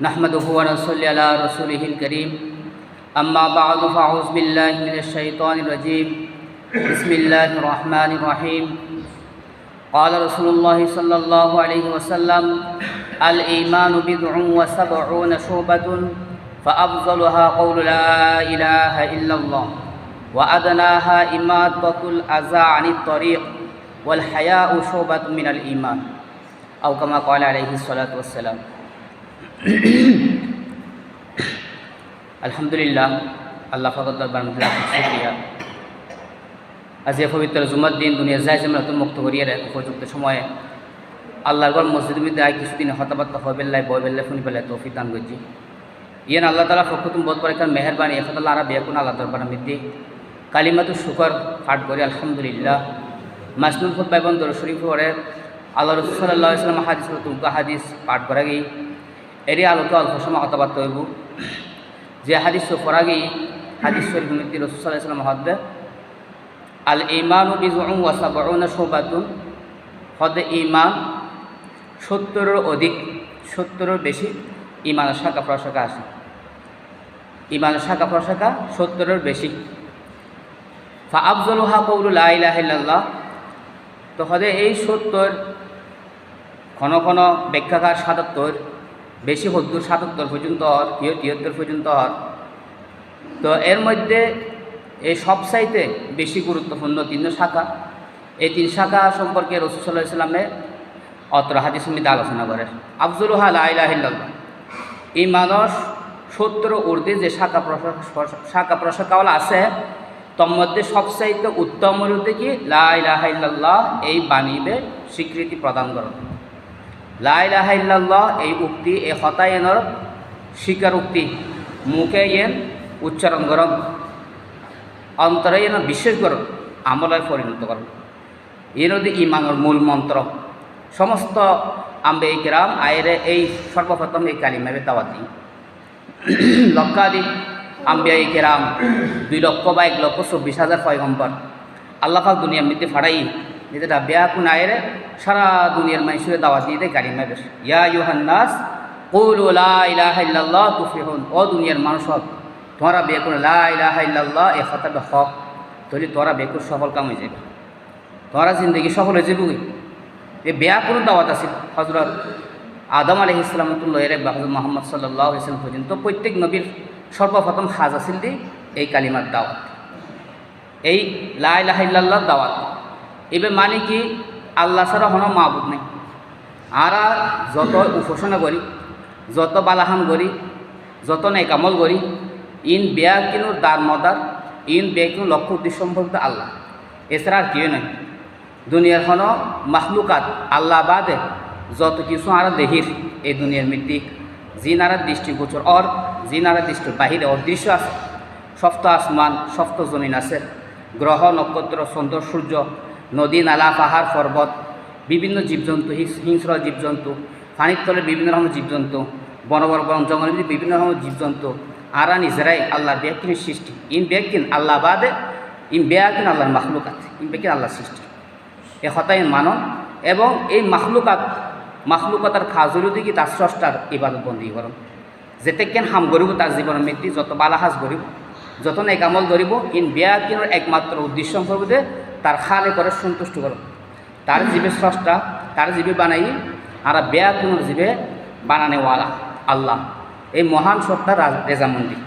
نحمده ونصلي على رسوله الكريم أما بعد فأعوذ بالله من الشيطان الرجيم بسم الله الرحمن الرحيم قال رسول الله صلى الله عليه وسلم الإيمان بضع وسبعون شعبة فأفضلها قول لا إله إلا الله وأدناها إماطة الأذى عن الطريق والحياء شعبة من الإيمان أو كما قال عليه الصلاة والسلام আলহামদুলিল্লাহ, আল্লাহ ফকর দরবার মধ্যে শুক্রিয়া। আজ এ পবিত্র জুমার দিন দুনিয়া যে নতুন মুক্ত করিয়ে উপযুক্ত সময়ে আল্লাহর গড় মসজিদ মধ্যে আয় কিছুদিন হতাবার্তা হয়ে বেল্লাই বয় বেল্লাই শুনি পেলাই তৌফিক দান করছি। ইয়েন আল্লাহ তালা ফখতুম বোধ পরীক্ষার মেহরবানি এখন আল্লাহ আরা বেকুন আল্লাহ দরবার মধ্যে কালিমাতু শুকর পাঠ করি, আলহামদুলিল্লাহ। মাসনুল খুদ বাইবন দর শরীফ করে আল্লাহ রসুল সাল্লাহ ইসলাম হাদিস হাদিস পাঠ করা গিয়ে এরই আলোকে অল্প সময় কথাবার্তা হইব। যে হাদিস ফরাগি হাদিস শরীফ মৃত্যু রসুল সাল্লাহ ইসলাম হদ্দে আল ইমান ওয়াসাবনা শোবাতুন। হদে ইমান সত্তরের অধিক সত্তরের বেশি ইমানের শাখা প্রশাখা আছে। ইমানের শাখা প্রশাখা সত্তরের বেশি। ফা আফজলুহা কৌলু লাহ তো হদে এই সত্তর ঘন ঘন ব্যাখ্যাকার সাতাত্তর বেশি হদ্দুর সাতাত্তর পর্যন্ত হর কেউ তিয়াত্তর পর্যন্ত হর তো এর মধ্যে এই সব সাইতে বেশি গুরুত্বপূর্ণ তিন শাখা। এই তিন শাখা সম্পর্কে রসুল্লাহ ইসলামে অত্র হাদিস সমিতি আলোচনা করে। আফজুল লাইলাহিল্লাহ এই মানুষ সত্তর ঊর্ধ্বে যে শাখা শাখা প্রশাখাওয়ালা আছে, তোর মধ্যে সবচাইতে উত্তম হতে কি লাইলাহিল্লাহ এই বাণীবে স্বীকৃতি প্রদান করো লাইলাহিল্লাহ এই উক্তি, এই হতায়নের স্বীকার উক্তি মুখে ইয়েন উচ্চারণ করন। অন্তরে যেন বিশ্বাস করো আমলায় পরিণত করো এর মধ্যে ইমানের মূল মন্ত্র। সমস্ত আম্বে কেরাম, আয়েরে এই সর্বপ্রথম এই কালিমাবে দাওয়াত। দিই লক্ষাধিক আম্বিয়া কেরাম, দুই লক্ষ বা এক লক্ষ চব্বিশ হাজার পয়গম্বর। আল্লাহাক দুনিয়া মৃত্যু ফাড়াই যেটা বেয়া কোন আয়েরে সারা দুনিয়ার মানুষের দাওয়াত দিয়ে দেয় কালিমাবে ইয়া ইউহান্নাস কুল ইলাহা ইল্লাল্লাহ তুফলিহুন ও দুনিয়ার মানুষ হক তোমরা বেকুন লা ইলাহা ইল্লাল্লাহ এ খতাবে হক। তাহলে তোরা বেকুর সফল কাম হয়ে যাবে তোরা জিন্দগি সফল হয়ে যাবে এ বেয়া কোনো দাওয়াত আছে। হজরত আদম আলহ ইসলামতুল্লাহ এর বাহুল মোহাম্মদ সাল্লাহ ইসলাম পর্যন্ত প্রত্যেক নবীর সর্বপ্রথম হাজ আসিল দি এই কালিমার দাওয়াত। এই লা ইলাহা ইল্লাল্লাহ দাওয়াত। এবার মানে কি? আল্লাহ ছাড়া হন মাহবুদ নেই। আর যত উপাসনা করি, যত বালাহাম করি, যত নেকামল করি, ইন বেয়া কিনু দার মদার, ইন বেয়া কিনু লক্ষ্য উদ্দেশ্য সম্পর্কিত আল্লাহ। এছাড়া আর কেউ নয় দুনিয়ার হন মাহলুকাত আল্লাহ বাদে যত কিছু আর দেহির এই দুনিয়ার মৃত্যু জিনারা দৃষ্টিগোচর অর জিনারা দৃষ্টির বাহিরে অদৃশ্য আছে। সপ্ত আসমান, সপ্ত জমিন আছে। গ্রহ, নক্ষত্র, চন্দ্র, সূর্য নদী, নালা পাহাড় পর্বত বিভিন্ন জীবজন্তু হিংস্র জীবজন্তু পানির তলে বিভিন্ন রকমের জীবজন্তু বন বড় বন বিভিন্ন রকমের জীবজন্তু আরা নিজেরাই আল্লাহর ব্যাকিনের সৃষ্টি। ইন ব্যাকিন আল্লাহ বাদে, ইন বেয়াকিন আল্লাহর মাহলুকাত ইন ব্যাকিন আল্লাহর সৃষ্টি। এ হতাই মানন এবং এই মাহলুকাত মাহলুকাতার খাজুরু দিকে তার স্রষ্টার ইবাদত বন্দী করুন যেতে কেন হাম গরিব তার জীবনের মৃত্যু যত বালাহাজ গরিব যত নেকামল গরিব ইন বেয়াকিনের একমাত্র উদ্দেশ্য সম্পর্কে তার খালে করে সন্তুষ্ট করুন তার জীবে স্রষ্টা, তার জীবে বানাই, আর বেয়া কোনো জীবে বানানেওয়ালা আল্লাহ। এই মহান সত্তার রেজামন্দি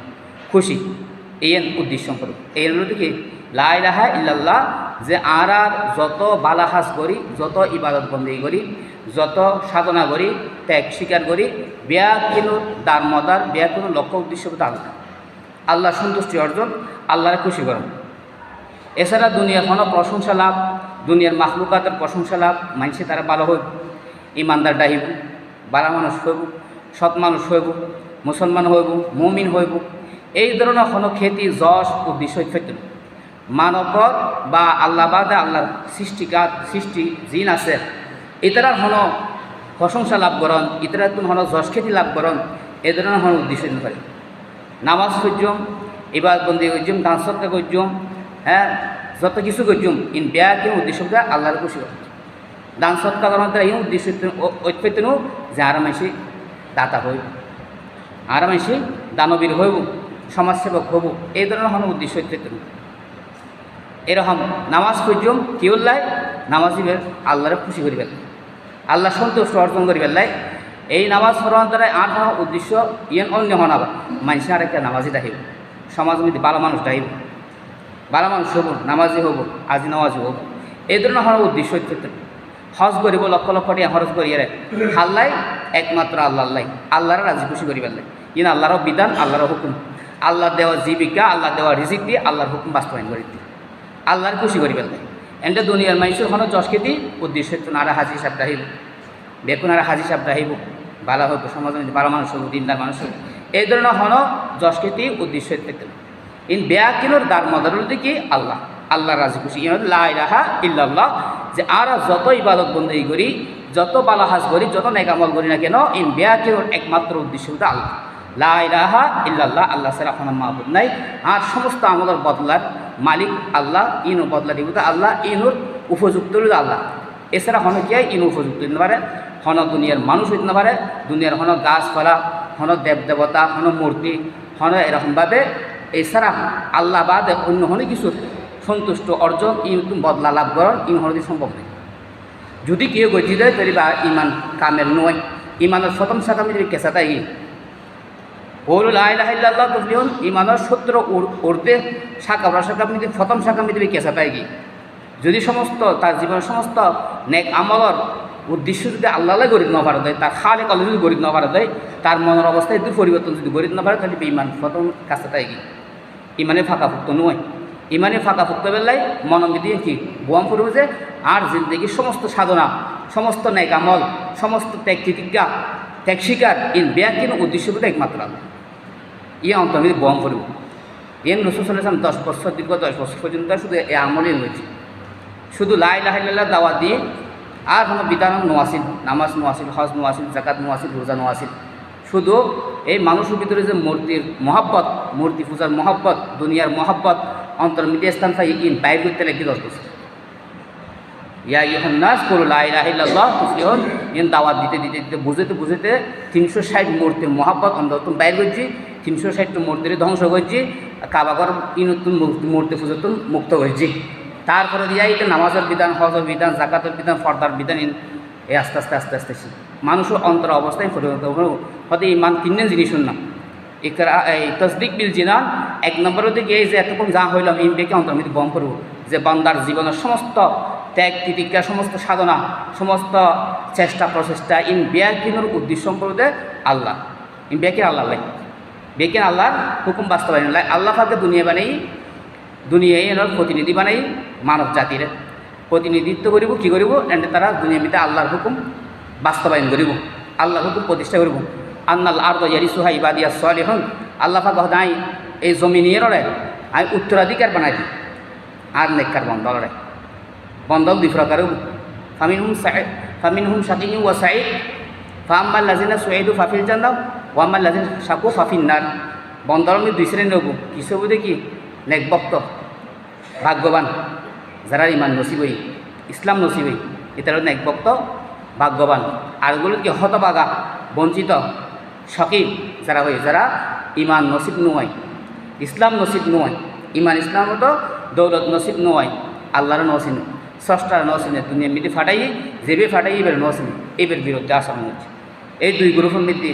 খুশি। এই উদ্দেশ্য সম্পর্ক এই কি? লাইলাহা ইল্লাল্লাহ, যে আর আর যত বালাহাস করি, যত ইবাদত বন্দী করি, যত সাধনা করি, ত্যাগ স্বীকার করি বেয়া কিনু দার মদার বেয়া কোনো লক্ষ্য উদ্দেশ্য আল্লাহ আল্লাহ সন্তুষ্টি অর্জন, আল্লাহরে খুশি করেন। এছাড়া দুনিয়ার কোনো প্রশংসা লাভ, দুনিয়ার মাহলুকাতের প্রশংসা লাভ মানসে তারা ভালো হইব ইমানদার ডাহিব বালা মানুষ হইব, সৎ মানুষ হইব, মুসলমান হইব, মুমিন হইব, এই ধরনের কোনো খ্যাতি, যশ ও বিষয় ক্ষেত্র মানবর বা আল্লাহ বাদে আল্লাহর সৃষ্টিকার সৃষ্টি জিন আছে, ইতারার হন প্রশংসা লাভ করন, ইতারার তুমি হন যশ খ্যাতি লাভ করন, এ ধরনের হন উদ্দেশ্য নামাজ সূর্যম এবার বন্দি দান সত্তা করছুম হ্যাঁ যত কিছু করছুম ইন বেয়া কেউ উদ্দেশ্য আল্লাহর খুশি হয় দান সৎকার দ্বারা এই উদ্দেশ্য ঐক্যতেন যারা মাসি দাতা হই আর আমি সে দানবীর হইব, সমাজসেবক হব এই ধরনের হন উদ্দেশ্য হইতে এরকম নামাজ কি উল্লাই নামাজিবে আল্লাহরে খুশি করি ফেলে আল্লাহ সন্তুষ্ট অর্জন করি ফেললাই এই নামাজ পড়ার দ্বারা আর কোনো উদ্দেশ্য ইয়েন অন্য হন আবার। মানুষের আর একটা নামাজি দাহিব। সমাজ মধ্যে ভালো মানুষ দাহিব। ভালো মানুষ হব, নামাজি হব, আজি নামাজি হব। এই ধরনের হওয়ার উদ্দেশ্য হচ্ছে হজ করিব লক্ষ লক্ষ টাকা খরচ করিয়ে রে। হাল্লাই একমাত্র আল্লাহ আল্লাহ আল্লাহর রাজি খুশি করি ফেললে ইন আল্লাহর বিধান, আল্লাহর হুকুম। আল্লাহ দেওয়া জীবিকা আল্লাহ দেওয়া রিজিক দিয়ে আল্লাহর হুকুম বাস্তবায়ন করে দিই আল্লাহর খুশি করি ফেললে এনটা দুনিয়ার মানুষের হন যশকেতি উদ্দেশ্য হচ্ছে না হাজি সাহেব রাহিব। বেকুন আর হাজি সাহেব রাহিব। ভালো হইব সমাজ ভালো মানুষ হব দিনদার মানুষ হব এই ধরনের হন যশকেতি উদ্দেশ্য হইতে ইন বেয়াকিনোর দার মদারুল কি আল্লাহ। আল্লাহ রাজি খুশি। লাহা ইল্লাল্লাহ। যে আর যত ইবাদত বন্দী করি, যত বালাহাজ করি, যত নেকামল করি না কেন, ইন বেয়াকিনোর একমাত্র উদ্দেশ্য হচ্ছে আল্লাহ। লা ইলাহা ইল্লাল্লাহ, আল্লাহ ছাড়া কোনো মাহবুদ নাই। আর সমস্ত আমলের বদলার মালিক আল্লাহ, ইনু বদলা দিব আল্লাহ, ইনুর উপযুক্ত আল্লাহ। এছাড়া হন কি ইনু উপযুক্ত হইতে পারে? হন দুনিয়ার মানুষ হইতে পারে। দুনিয়ার হন গাছপালা, হন দেব দেবতা হন মূর্তি, হন এরকমভাবে এছাড়া আল্লাহ বাদে অন্য হলে কিছু সন্তুষ্ট অর্জন ইন বদলা লাভ করার ইন হনদি সম্ভব নেই যদি কেউ গতি দেয়, তাহলে বা ইমান কামেল নয়। ইমানের প্রথম শাখা মিলে কেঁচাটাই ওরুল আল্লাহ তফলিহন ইমানের সত্র উর্ধে শাখা বা শাখা মিলে প্রথম শাখা মিলে কেঁচাটাই গিয়ে যদি সমস্ত, তার জীবনের সমস্ত নেক আমলর উদ্দেশ্য যদি আল্লাহ গরিব না পারা দেয়, তার খালে কলে যদি গরিব না পারা দেয়, তার মনের অবস্থা যদি পরিবর্তন যদি গরিব না পারে তাহলে ইমান প্রথম কাছটাই গিয়ে ইমানে ফাঁকাফুক্ত নয়। ইমানে ফাঁকাফুক্ত বেলায় মনোবিধি কি? বোয়াম যে আর জিন্দগির সমস্ত সাধনা, সমস্ত ন্যায় আমল সমস্ত ত্যাগ প্রতিজ্ঞা ত্যাগ শিকার ইন উদ্দেশ্য বলে একমাত্র ইয়ে অন্তর্মিত বোয়াম করব এন রসুল সাল্লাম দশ বছর, দীর্ঘ দশ বছর পর্যন্ত শুধু এ আমলই হয়েছে শুধু লাই লাহিল্লাহ দাওয়া দিয়ে আর কোনো বিধান নোয়াসিল নামাজ নোয়াসিল হজ নোয়াসিল জাকাত নোয়াসিল রোজা নোয়াসিল শুধু এই মানুষের ভিতরে যে মূর্তির মহাব্বত, মূর্তি পূজার মহাব্বত, দুনিয়ার মহাব্বত অন্তর্মিতে স্থান পাই ইন বাইর করতে লাগি দশ বছর। ইয়া ইহন নাস করু লাইলাহিল্লাহ তুফলিহন। ইন দাওয়াত দিতে দিতে দিতে, বুঝতে বুঝতে তিনশো ষাট মূর্তির মহাব্বত অন্তত বাইর করছি, তিনশো ষাটটা মূর্তির ধ্বংস করছি, কাবাগর ইনতুন মূর্তি পুজোতুন মুক্ত হয়েছি তারপরে দিয়া এটা নামাজের বিধান, হজের বিধান, জাকাতের বিধান, ফর্দার বিধান, ইন এই আস্তে আস্তে আস্তে আস্তে। মানুষের অন্তর অবস্থায় পরিণত হতে ইমান তিনজন জিনিস না। ইকরা এই তসদিক বিল জিনান, এক নম্বরের দিকে এই যে এতক্ষণ যা হইলাম এই বেকে অন্তর্মিত বম করব যে বান্দার জীবনের সমস্ত ত্যাগ তিতিজ্ঞা সমস্ত সাধনা, সমস্ত চেষ্টা প্রচেষ্টা ইন বেয়াকিনোর উদ্দেশ্য সম্পর্কে আল্লাহ। ইন বেকিন আল্লাহ লাই। বেকিন আল্লাহর হুকুম বাস্তবায়ন লাই আল্লাহ ফাঁকে দুনিয়া বানাই দুনিয়ায় এনার প্রতিনিধি বানাই মানব জাতির প্রতিনিধিত্ব করিব কী করিব এন্ড তারা দুনিয়ামিতে আল্লাহর হুকুম। বাস্তবায়ন করিব। আল্লাহর হুকুম প্রতিষ্ঠা করিব। আন্নাল আর ইয়ারি সুহা ইবাদিয়া সোয়ালি হন আল্লাহ নাই এই জমিনিয়রে আমি উত্তরাধিকার বানাই দিই। আর নেককার বন্দলরে বন্দল দুই প্রকার ফামিন হুম ফামিন হুম শাকিং ওয়া সাইদ ফাম্মাল লাজিনা সুয়েদু ফাফিল জান্নাম ওয়াম্মাল লাজিন সাকু ফাফিন নার। বন্দল আমি দুই শ্রেণি নেব কিছু বুঝে কি? নেকবক্ত ভাগ্যবান। যারা ইমান নসিবই ইসলাম নসিবই এটার নেকবক্ত ভাগ্যবান। আরগুলো কি হতবাগা বঞ্চিত সকিব যারা হয়ে যারা ইমান নসিব নয়, ইসলাম নসিব নয়। ইমান ইসলাম তো, দৌলত নসিব নয় আল্লাহর নসিন ষষ্ঠার নসিনে দুনিয়া মিটি ফাটাই যেবে ফাটাই এবার নসিন এবার বিরুদ্ধে আসানো হচ্ছে। এই দুই গ্রুপের মধ্যে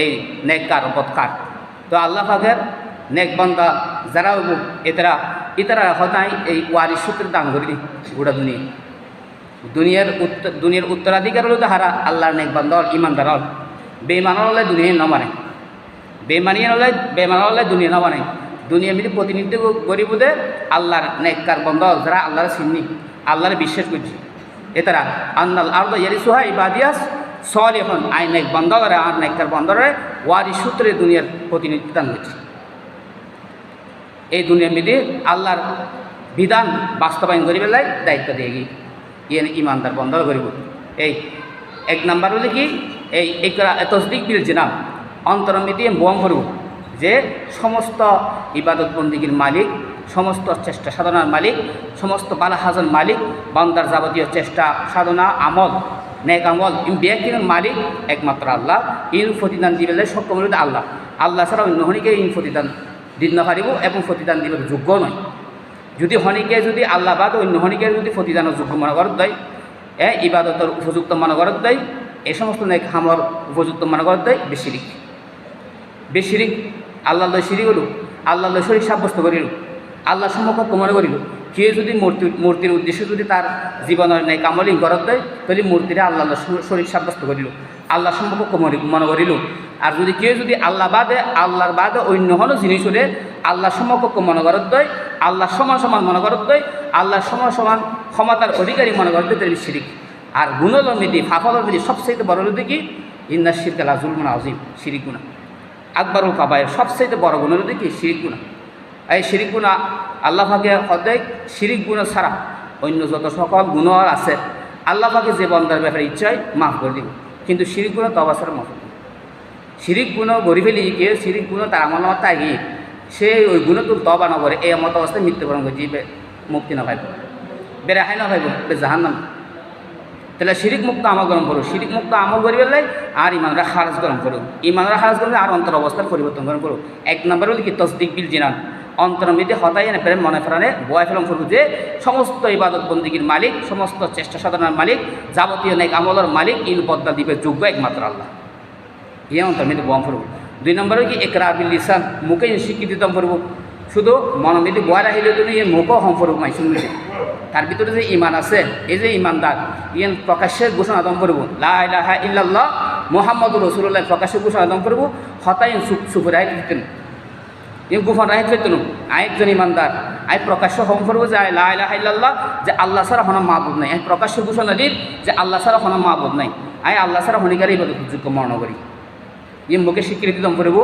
এই নেককার বৎকার। তো আল্লাহ ফাঁকের নেক বন্দা যারা এতারা ইতারা হতাই এই ওয়ারি সূত্রের দান করি গোটা দুনিয়া দুনিয়ার দুনিয়ার উত্তরাধিকার হলো হারা আল্লাহর নেক বান্দর ইমানদার হল। বেমানৰ হলে দুনিয়া নমানে বেমানী হলে বেমানৰ হলে দুনিয়া নমানে দুনিয়া মিলি প্রতিনিধিত্ব করিব দে আল্লাহর নেককার বন্ধ যারা আল্লাহর চিন্নি আল্লাহর বিশ্বাস করছি। এতারা আন্নাল আর ইয়ারি সোহা ইবাদিয়াস সল এখন আই নেক করে আর নেককার বন্ধ করে ওয়ারি সূত্রে দুনিয়ার প্রতিনিধিত্ব দান এই দুনিয়া মিলি আল্লাহর বিধান বাস্তবায়ন করি দায়িত্ব দিয়ে গিয়ে। ইয়ে ইমানদার বন্ধ করিব। এই, এক নাম্বার হলে কি? এই তসদিক বিল জিনাম। অন্তরমিতি বোম করব যে সমস্ত ইবাদত বন্দীগীর মালিক, সমস্ত চেষ্টা সাধনার মালিক, সমস্ত বালা হাজন মালিক, বান্দার যাবতীয় চেষ্টা, সাধনা, আমল, নেক আমল ইন ব্যক্তির মালিক একমাত্র আল্লাহ। ইন প্রতিদান দিবে সক্ষম আল্লাহ। আল্লাহ ছাড়া অন্য হনিকে ইন প্রতিদান দিন না পারিব এবং প্রতিদান দিবার যোগ্য নয়। যদি হনিকে যদি আল্লাহ বাদ, অন্য হনিকে যদি প্রতিদানের যোগ্য মনে করত দেয়, এ ইবাদতের উপযুক্ত মনে করত দেয় এই সমস্ত নেক হামর উপযুক্ত মনে করত দেয়, বেশিরিক। বেশিরিক আল্লাহ শিরিক হল আল্লাহ শরীর সাব্যস্ত করিল আল্লাহ সম্মুখ মনে করিল কেউ যদি মূর্তি, মূর্তির উদ্দেশ্যে যদি তার জীবনের নেই কামলিং করত দেয়, তাহলে মূর্তিটা আল্লাহ শরীর সাব্যস্ত করিল আল্লাহ সম্পর্ক মনে করিল। আর যদি কেউ যদি আল্লাহ বাদে, আল্লাহর বাদে অন্য হলো জিনিস হলে আল্লাহ সমকক্ষ মনে করত দেয় আল্লাহ সমান সমান মনে করত আল্লাহ সমান সমান ক্ষমতার অধিকারী মনে করত তাহলে শিরিক। আর গুণলর মিদি ফাফলর মিদি সবচেয়ে বড় হলো দেখি ইন্দার শিরকাল আজুল গুণা আজিম শিরিক গুণা আকবরুল কাবায়ের সবচেয়ে বড় গুণ হলো দেখি শিরিক গুণা এই শিরিক গুণা আল্লাহ ফাঁকে সদায় শিরিক গুণ ছাড়া অন্য যত সকল গুণ আছে, আল্লাহ ফাঁকে যে বন্দার ব্যাপারে ইচ্ছায় মাফ করে দিব। কিন্তু শিরিক গুণ তবা ছাড়া মাফ শিরিক গুণ ফেলি গিয়ে শিরিক গুণ তার আমল নামার তাই সে ওই গুণ তো তবা না করে, এই মত অবস্থায় মৃত্যুবরণ করে যে মুক্তি না পাইব। বেড়াহাই না বে জাহান নাম তাহলে শিরিক মুক্ত আমল গরম করো শিরিক মুক্ত আমল করি পেলাই আর ইমানরা খারাজ গরম করো ইমানরা খারাজ করলে আর অন্তর অবস্থার পরিবর্তন গরম করো এক নম্বর হলো কি? তসদিক বিল জিনান। অন্তর মেয়েদের হতাই এনে ফেরেন মনে ফেরানে বয় ফেলম করব যে সমস্ত ইবাদত বন্দীগীর মালিক, সমস্ত চেষ্টা সাধনার মালিক, যাবতীয় নেক আমলের মালিক ইন বদলা দিবে যোগ্য একমাত্র আল্লাহ। ইয়ে অন্তর মেয়েদের বম করব দুই নম্বরে কি, একরা বিল লিসান মুখে স্বীকৃতি দম করব শুধু মনমেদি বয় রাখিলে তুমি ইয়ে মুখও করব মাই শুনবি তার ভিতরে যে ইমান আছে, এই যে ইমানদার ইয়েন প্রকাশ্যে ঘোষণা দম করব লাহা ইল্লাল্লাহ মোহাম্মদ রসুল্লাহ প্রকাশ্যে ঘোষণা দম করব হতাই সুফুর আই দিতেন ইয়ে গোপন রায় আই একজন ইমানদার আই প্রকাশ্য হম করব যে আই লাহ ইল্লাল্লাহ যে আল্লাহ ছাড়া হনা মাহবুদ নাই। আই প্রকাশ্য ঘোষণা দিন যে, আল্লাহ ছাড়া হনা মাহবুদ নাই। আই আল্লাহ ছাড়া হনিকারই যোগ্য মরণ করি মুখে স্বীকৃতি দম করব।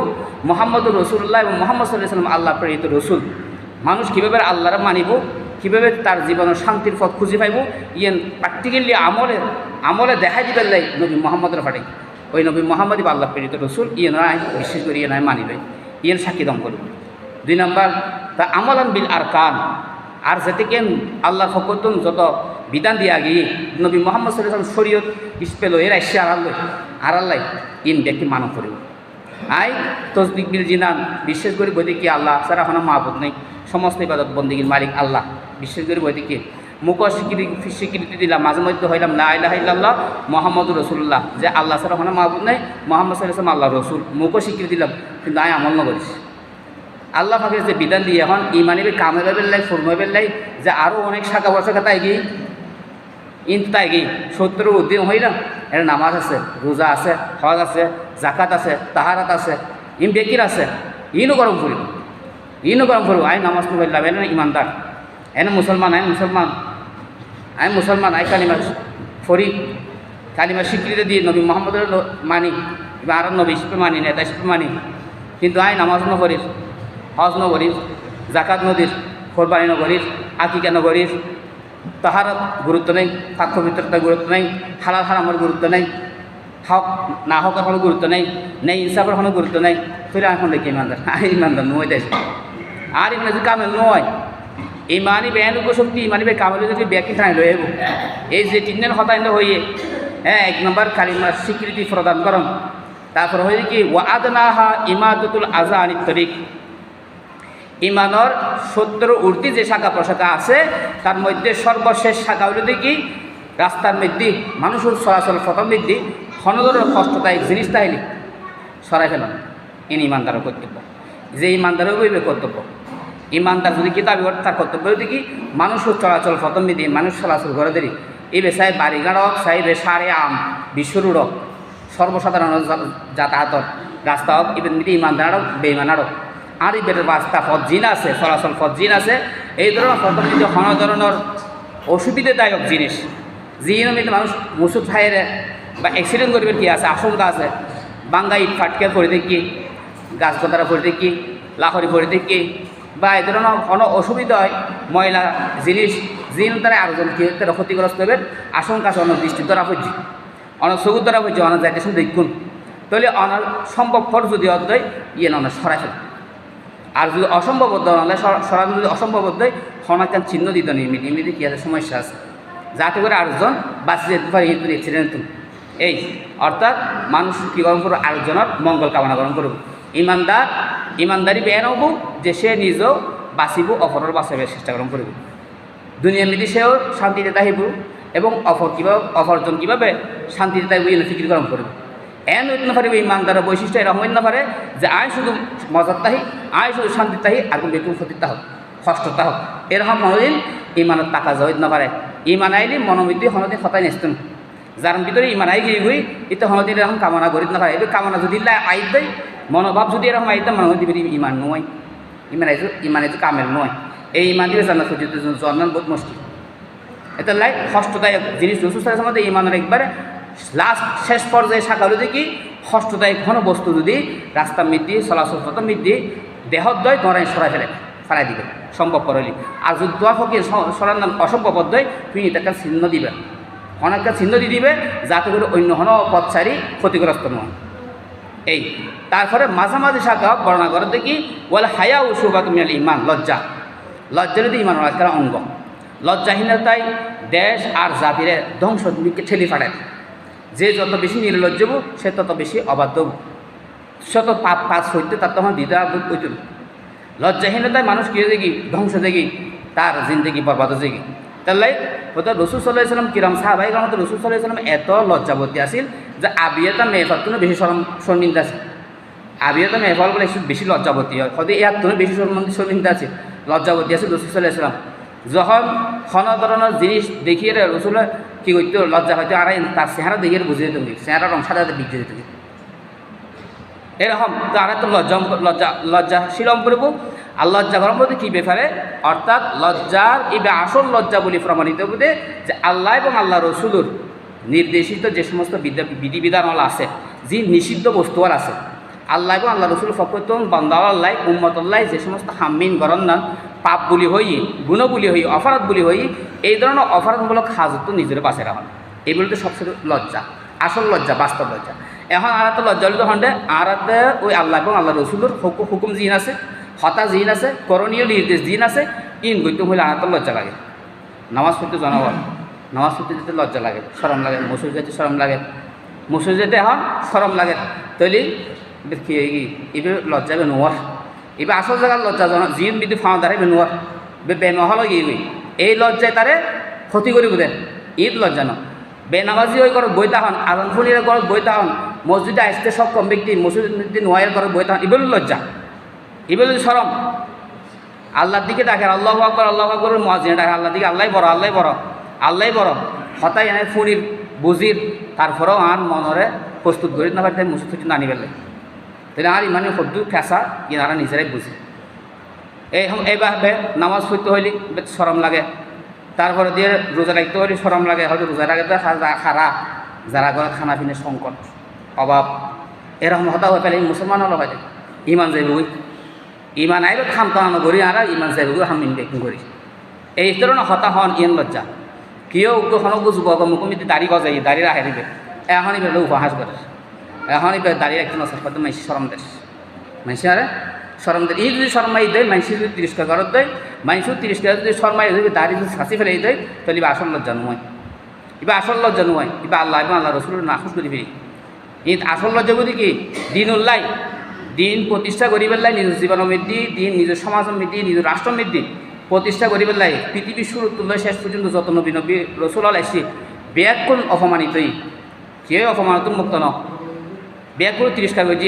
মোহাম্মদ রসুল্লাহ এবং মোহাম্মদ সাল্লাহ সাল্লাম আল্লাহ প্রেরিত রসুল। মানুষ কীভাবে আল্লাহরা মানিব, কীভাবে তার জীবনের শান্তির পথ খুঁজে পাইব, ইয়েন প্র্যাকটিক্যালি আমলে আমলে দেখাই দিবেন লাই নবী মোহাম্মদের ফাটে ওই নবী মোহাম্মদ আল্লাহ প্রেরিত রসুল ইয়ে নয় বিশেষ করে ইয়ে নয় মানিবে। ইয়েন সাক্ষী দম করব। দুই নম্বর, তা আমলান বিল আর কান আর যেতে কেন আল্লাহ ফকতুন যত বিধান দিয়া গিয়ে নবী মোহাম্মদ সাল্লাম শরীয়ত ইস্পেল এর আসছে আড়াল্লাই আড়াল্লাই ইন ব্যক্তি মানব করিব। আই তসদিক বিল জিনান, বিশেষ করে বই কি আল্লাহ সারা কোনো মাহবুদ নেই। সমস্ত ইবাদত বন্দীগীর মালিক আল্লাহ। বিশেষ করে বই কি মুখ স্বীকৃতি স্বীকৃতি দিলাম, মাঝে মধ্যে হইলাম, লা ইল্লাল্লাহ মোহাম্মদ রসুল্লাহ যে আল্লাহ সারা কোনো মাহবুদ নেই, মোহাম্মদ সাল্লাম আল্লাহ রসুল। মুখও স্বীকৃতি দিলাম, কিন্তু আয় আমল নকরিস আল্লাহ পাকে যে বিধান দিয়ে এখন ইমানিবে কামে বেল্লাই ফুরমে বেল্লাই যে আরও অনেক শাখা বর্ষা তাই গিয়ে ইন্ত তাই কি সত্তর উদ্দিন হইলাম এর নামাজ আছে রোজা আছে, হজ আছে, জাকাত আছে তাহারাত আছে ইম বেকির আছে ইনও গরম করিব ইনও গরম করব আই নামাজ লাভ এনে ইমানদার এনে মুসলমান আই মুসলমান আই মুসলমান আই কালিমা ফরি কালিমা স্বীকৃতি দিয়ে নবী মোহাম্মদের মানি, বা আর নবী হিসেবে মানি, নেতা হিসেবে মানি। কিন্তু আই নামাজ নকরির হজ নগরীর জাকাত নদীর কোরবানি নগরীর আকিকা নগরীর তাহার গুরুত্ব নেই সাক্ষ্য বিতরতার গুরুত্ব নেই, হালাল হারামের গুরুত্ব নেই, হক, না হকের কোনো গুরুত্ব নেই নেই ইনসাফের কোনো গুরুত্ব নেই, ফিরে এখন দেখি ইমানদার? ইমানদার নয় দেশ। আর ইমান কামেল নয় ইমানি বেয়ান উপশক্তি ইমানি বে কামেল যদি ব্যাকি ঠাই লয়ে এই যে তিনজন হতাইন্দ হইয়ে হ্যাঁ এক নম্বর কালিমার স্বীকৃতি প্রদান করন। তারপর হয়ে কি ওয়াদনাহা ইমাদতুল আজা আনিত তরিক। ইমানর সত্তর উর্দি যে শাখা প্রশাখা আছে, তার মধ্যে সর্বশেষ শাখা হলো দেখি, রাস্তার মধ্যে, মানুষের চলাচল প্রথম মধ্যে হনদরের কষ্টদায়ক জিনিস তাইলে সরাই ফেলাম ইন ইমানদারের কর্তব্য। যে ইমানদারও কইবে কর্তব্য। ইমানদার যদি কিতাবি তার কর্তব্য দেখি, মানুষের চলাচল প্রথম মধ্যে মানুষ চলাচল করে দেরি এই বেসাই বাড়িগাড়ক সাই বেসারে আম বিশ্বরুড়ক সর্বসাধারণ যাতায়াতর রাস্তা হোক ইবেন মিদি ইমানদারক বেইমানারক আর ইবের রাস্তা ফজিন আছে চলাচল ফজিন আছে। এই ধরনের প্রথম যে কোনো ধরনের অসুবিধাদায়ক জিনিস। যিনি মিলে মানুষ মুসুদ খাইরে বা অ্যাক্সিডেন্ট করবে কি আছে, আশঙ্কা আছে। বাঙ্গা ইট ফাটকে পড়ে দেখি গাছ গোতারা পড়ে দেখি লাহরি পড়ে দেখি বা এই ধরনের কোনো অসুবিধা হয় ময়লা জিনিস যিনি তারা আরেকজন কি তারা ক্ষতিগ্রস্ত হবে আশঙ্কা আছে অনেক দৃষ্টি ধরা পড়ছে। অনেক সবুজ ধরা পড়ছে অনেক যাইতেছেন দেখুন। তাহলে অনার সম্ভব ফর যদি অধ্যায় ইয়ে না সরাই ফেলে আর যদি অসম্ভব হলে সরানো যদি অসম্ভব হয় হনাকান চিহ্ন দিত নিমিত এমনিতে কী আছে? সমস্যা আছে। যাতে করে আরেকজন বাঁচি যেতে পারে, এই অ্যাক্সিডেন্ট এই, অর্থাৎ মানুষ কী গরম করব? আরেকজনের মঙ্গল কামনা গরম করব। ইমানদার, ইমানদারি বেয়া নব যে সে নিজেও বাঁচিব অপরের বাঁচাবার চেষ্টা গরম করব। দুনিয়ার মিদি সেও শান্তিতে তাহিব এবং অপর কীভাবে অপরজন কীভাবে শান্তিতে এনে ফিকির গরম করব। এন হইতে না পারে ইমানদারের বৈশিষ্ট্য এরকম হইতে না পারে যে আয় শুধু মজার তাহি, আয় শুধু শান্তির তাহি, আর কোনো বেতন ক্ষতির তাহ কষ্টতা হোক এরকম মনোদিন ইমানের টাকা জড়িত না পারে। ইমান আইলি মনোবৃদ্ধি হনদিন হতাই নেস্তুন। যার ভিতরে ইমান আই গিয়ে গই এটা হনদিন এরকম কামনা করিত না পারে। এই কামনা যদি আই দেয় মনোভাব যদি এরকম আইতে মনে দিবে ইমান নয়। ইমান আইছো ইমান আইছো কামের নয়। এই ইমান দিয়ে জান্নাত খুঁজতে জন্মান বহুত মুশকিল। এটা লাই ষষ্ঠদায়ক জিনিস। রসুস্থানের মধ্যে ইমানের একবারে লাস্ট শেষ পর্যায়ে শাখা হলো কি? ষষ্ঠদায়ক ঘন বস্তু যদি রাস্তা মৃদ্ধি চলাচল পথ মৃদ্ধি দেহত দয় তোমার সরাই ফেলে, ফেলাই দিবে। সম্ভব করলি। আর যদি তোমার ফকির সরার নাম অসম্ভব দয় তুমি এটাকে চিহ্ন দিবে। অনেকটা চিহ্ন দিয়ে দিবে, যাতে করে অন্য হন পথচারী ক্ষতিগ্রস্ত নয় এই। তারপরে মাঝামাঝি শাখা বর্ণনা করে দেখি বলে হায়া ও সুবা তুমি ইমান লজ্জা। লজ্জা যদি ইমান একটা অঙ্গ। লজ্জাহীনতায় দেশ আর জাতিরে ধ্বংস ঠেলি ফাটায়। যে যত বেশি নির্লজ্জব সে তত বেশি অবাধ্য শত পাপ কাজ হইতে তার তখন দ্বিধা হইত লজ্জাহীনতায় মানুষ কী দেখি ধ্বংস দেখি তার জিন্দগি বরবাদ দেখি তাহলে হয়তো রসুল সাল্লাহ ইসলাম কিরম সাহাবাই কারণ রসুল সাল্লাহ ইসলাম এত লজ্জাবতী আছিল যে আবিয়তা মেহফার কোনো বেশি শরম শর্মিন্দা আছে। আবিয়তা মেহফল বলে বেশি লজ্জাবতী হয়। হয়তো ইয়ার কোনো বেশি শর্মিন্দা আছে, লজ্জাবতী আছে রসুল সাল্লাহ ইসলাম যখন কোনো ধরনের জিনিস দেখিয়ে রসুল কী করতো লজ্জা হয়তো আর তার চেহারা দেখিয়ে বুঝিয়ে দিত চেহারা রং সাদা বিক্রি দিত এরকম তারা তো লজ্জা লজ্জা লজ্জাশীলম করব। আর লজ্জা গরম বলতে কী ব্যাপারে? অর্থাৎ লজ্জার এই আসল লজ্জা বলে প্রমাণিত বলতে যে আল্লাহ এবং আল্লাহ রসুলুর নির্দেশিত যে সমস্ত বিদ্যা বিধিবিধানল আছে, যে নিষিদ্ধ বস্তুয়ার আছে, আল্লাহ এবং আল্লাহ রসুল ফকতম বন্দাল্লাহ উম্মতল্লাহ, যে সমস্ত হাম্মিন গরন্নান পাপ বলি হই গুণ বলি হই অপরাধ বলি হই এই ধরনের অপরাধমূলক হাজত নিজের পাশে রাখেন এগুলো তো সবচেয়ে লজ্জা, আসল লজ্জা বাস্তব লজ্জা। এখন আর একটা লজ্জালিত হন্ডে আর ওই আল্লাহ এবং আল্লাহ রসুলের হুকুম জিন আছে, হতা জিন আছে করণীয় নির্দেশ জিন আছে, ইন গইতে হইলে আর একটা লজ্জা লাগে। নামাজ পড়তে জনগণ নামাজ পড়তে যেতে লজ্জা লাগে সরম লাগে মসুর যেতে সরম লাগে মসুর যেতে এখন সরম লাগে। তৈলি কি এবার লজ্জা নোয়ার এবার আসল জায়গার লজ্জা জন বিধি ফাঁও দাঁড়াই বে নোয়ার বে বেনহল এই লজ্জায় তারে ক্ষতি করিব দেন ঈদ লজ্জা ন। বেনামাজি হয়ে ঘৰত বৈ তাহন আজান ফুলিৰে ঘৰত বৈ তাহন মছজিদে আসতে সক্ষম ব্যক্তি মসজিদ নোয়াইয়ের ঘৰত বৈ তাহন ইবেল লজ্জা। ইবেল সরম আল্লাহর দিকে ডাকে, আল্লাহ আকবর আল্লাহ আকবরের মহাজিনে ডাকে আল্লাহ দিকে আল্লাহ বড় আল্লাহ বড় আল্লাহ বড় হতাই এনে ফুরির বুজির তারপরেও আর মনরে প্রস্তুত করি না পারি মুসুদ ছুটি নানি পেলে তাহলে আর ইমানে সদ্দু ফেঁসা ইনারা নিজেরাই বুঝে এই এইভাবে নামাজ পড়তে হইলে সরম লাগে তারপরে দিয়ে রোজা রাখতে হলে সরম লাগে হয়তো রোজা রাখতে খারা যারা ঘরে খানা পিনে সংকট অভাব এরকম হতা হয়ে পেলে মুসলমান হলো হয় ইমান যাইব ইমান আইব খাম টানো করি আর ইমান যাইব হামিন বেকিং করি এই ধরনের হতা হন ইয়েন লজ্জা কিয় উগ্রখনক যুবক মুখমিতি দাড়ি গজাই দাড়ি রাখে দিবে এখনই বেলে উপহাস করে এখনই দাড়ি রাখতে নষ্ট করতে মাইসি সরম দেশ? মাইসি আরে? সরম দেয় এই যদি শর্মাই দেয়, মাইসি যদি তিরস্কার করত দেয়, মাইসু তিরস্কার যদি শর্মাই যদি দাঁড়িয়ে যদি শাসি ফেলে দেয়, তাহলে এবার আসল লজ্জা নয় এবার আসল লজ্জা নয় এবার আল্লাহ এবং আল্লাহ রসুল নাখুশ করি ফিরি ঈদ আসল লজ্জা বলি কি? দিন উল্লাই দিন প্রতিষ্ঠা করিবার লাই নিজের জীবন বৃদ্ধি দিন নিজের সমাজ বৃদ্ধি নিজের রাষ্ট্র বৃদ্ধি প্রতিষ্ঠা করিবার লাই। পৃথিবীর শুরু তুল্য শেষ পর্যন্ত যত নবী নবী রসুল আলাইসি ব্যাকুল অপমানিতই। কে অপমানিত মুক্ত ন ব্যাকুল তিরস্কার করছি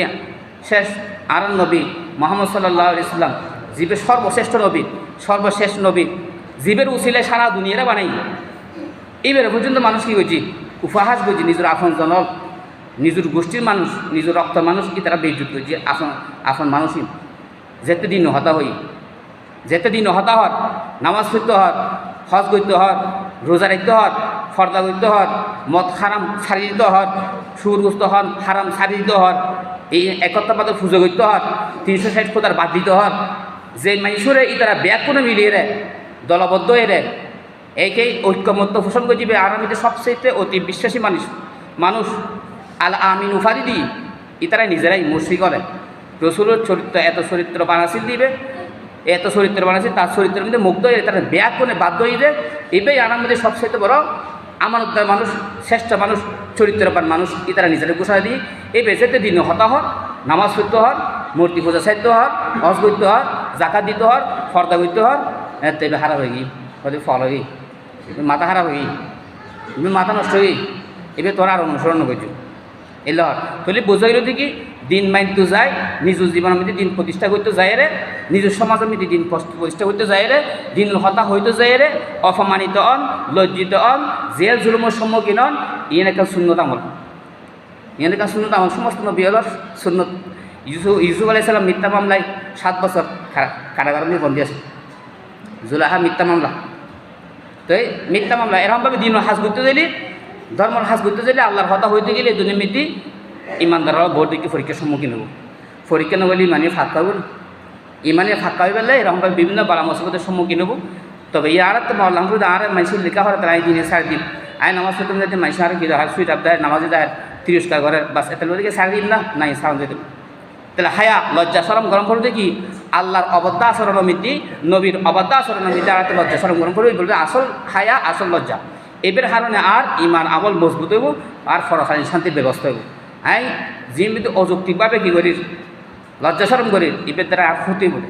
শেষ আর নবী মোহাম্মদ সাল্লাহ ইসলাম জীবের সর্বশ্রেষ্ঠ নবী, সর্বশেষ নবী, জীবের উচিলে সারা দুনিয়ারে বানাই এইবারে পর্যন্ত মানুষ কী করছি? উপহাস করছি, নিজের আপন জনক, নিজের গোষ্ঠীর মানুষ, নিজের রক্ত মানুষ কি তারা বেজুত করছে? আপন আপন মানুষই। যেতে দিন হতা হই যেতে দিন হতা হর নামাজ পড়তে হর হজ করতে হর রোজা রাখতে হর ফর্দা করতে হর মদ হারাম ছাড়ি দিতে হর সুরগ্রস্ত হন, হারাম ছাড়ি দিতে হর এই একত্রপাত পুজো করতে হর তিনশো ষাট কোথার বাদ দিতে হন যে মানুষরে ই তারা ব্যাগ করে মিলিয়ে রে দলবদ্ধ এরে একেই ঐক্যমত্য পোষণ করছিবে আর আমি সবচেয়ে অতি বিশ্বাসী মানুষ মানুষ আল আমিন উফারি দি ইতারা নিজেরাই মুসি করে রসুলের চরিত্র এত চরিত্র বানাসিল দিবে, এত চরিত্র বানাইছে তার চরিত্রের মধ্যে মুগ্ধ হয়ে তার ব্যাগ কোনে বাধ্য হয়ে যে এটাই আমার মধ্যে সবচেয়ে বড় আমানতদার মানুষ, শ্রেষ্ঠ মানুষ, চরিত্রবান মানুষ, ই তারা নিজেরা ঘোষণা দিয়ে। এই বেঁচেতে দিন হতা হন নামাজ সত্য হন মূর্তি পূজা সাহিত্য হন হজ করতে হন জাকাত দিতে হন ফর্দা করতে হন তেবে হারা হয়ে হয়তো ফল হয়ে মাথা খারাপ হয়ে গিয়ে মাথা নষ্ট হয়ে এবার তোরা আর অনুসরণ করছ। এল তাহলে বোঝা গেল কি দিন মাইনতে যায়, নিজ জীবনের মধ্যে দিন প্রতিষ্ঠা করতে যায় রে নিজের সমাজের মধ্যে দিন প্রতিষ্ঠা করতে যায় রে, দিন হতা হইতে যায় রে, অপমানিত অন লজ্জিত অন জেল জুলুমের সম্মুখীন হন ইয়ে একটা শূন্যতা আমল। ইয়ে একটা শূন্যতা আমল। সমস্ত নবী হল শূন্য ইউসুফ ইউসুফ আলাইসাল্লাম মিথ্যা মামলায় সাত বছর কারা- কারাগারের মধ্যে বন্দী আছে। জুলাহা মিথ্যা মামলা। তো এই মিথ্যা মামলা, এরকমভাবে দিন হাজ করতে গেলে ধর্মর হাজ করতে গেলে আল্লাহর হতা হইতে গেলে দুনিয়া মিতি ইমানদাররা ভোট দিকে পরীক্ষার সম্মুখীন হব। পরীক্ষা নগলে ইমানে ফাঁকা হব ইমানে ফাঁকা হয়ে গেলে এরকমভাবে বিভিন্ন বালা মুসিবতের সম্মুখীন হব। তবে ইয়ার তো মহল্লাম করে আর মানুষের লেখা হয় তারা দিনে সাড়ে দিন। আয় নামাজ পড়তে যাতে মানুষ আর কি দেয় সুইট আপ দেয়, নামাজে দেয় তিরস্কার করে, বাস এত লোকে সাড়ে দিন না? নাই সাড়ে যেতে তাহলে হায়া, লজ্জা সরম গরম করবে কি আল্লাহর অবদ্ধা আচরণ মিতি, নবীর অবদ্ধা আচরণ মিতি আর লজ্জা সরম গরম করবে, বলবে আসল হায়া, আসল লজ্জা। এবার কারণে আর ইমান আমল মজবুত হইব, আর ফরকালীন শান্তির ব্যবস্থা হইব। আই যিমিতি অযৌক্তিকভাবে কি করি লজ্জা সরম করি এবার দ্বারা আর ক্ষতি বলে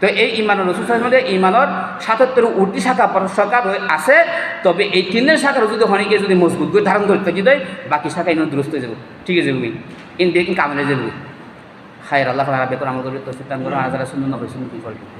তো এই ইমানের রসুলের ইমানের সাতাত্তর উর্দি শাখা শাখা আছে তবে এই তিনের শাখার যদি হনিকে যদি মজবুত করে ধারণ করতে যদি বাকি শাখা ইন দুরস্ত হয়ে যাব। ঠিক আছে যাব ইন দিয়ে কামলে যাব খায়ের আল্লাহ বেতন আমল করবে তো সিদ্ধান্ত আজারা নব্বই শূন্য কি করবে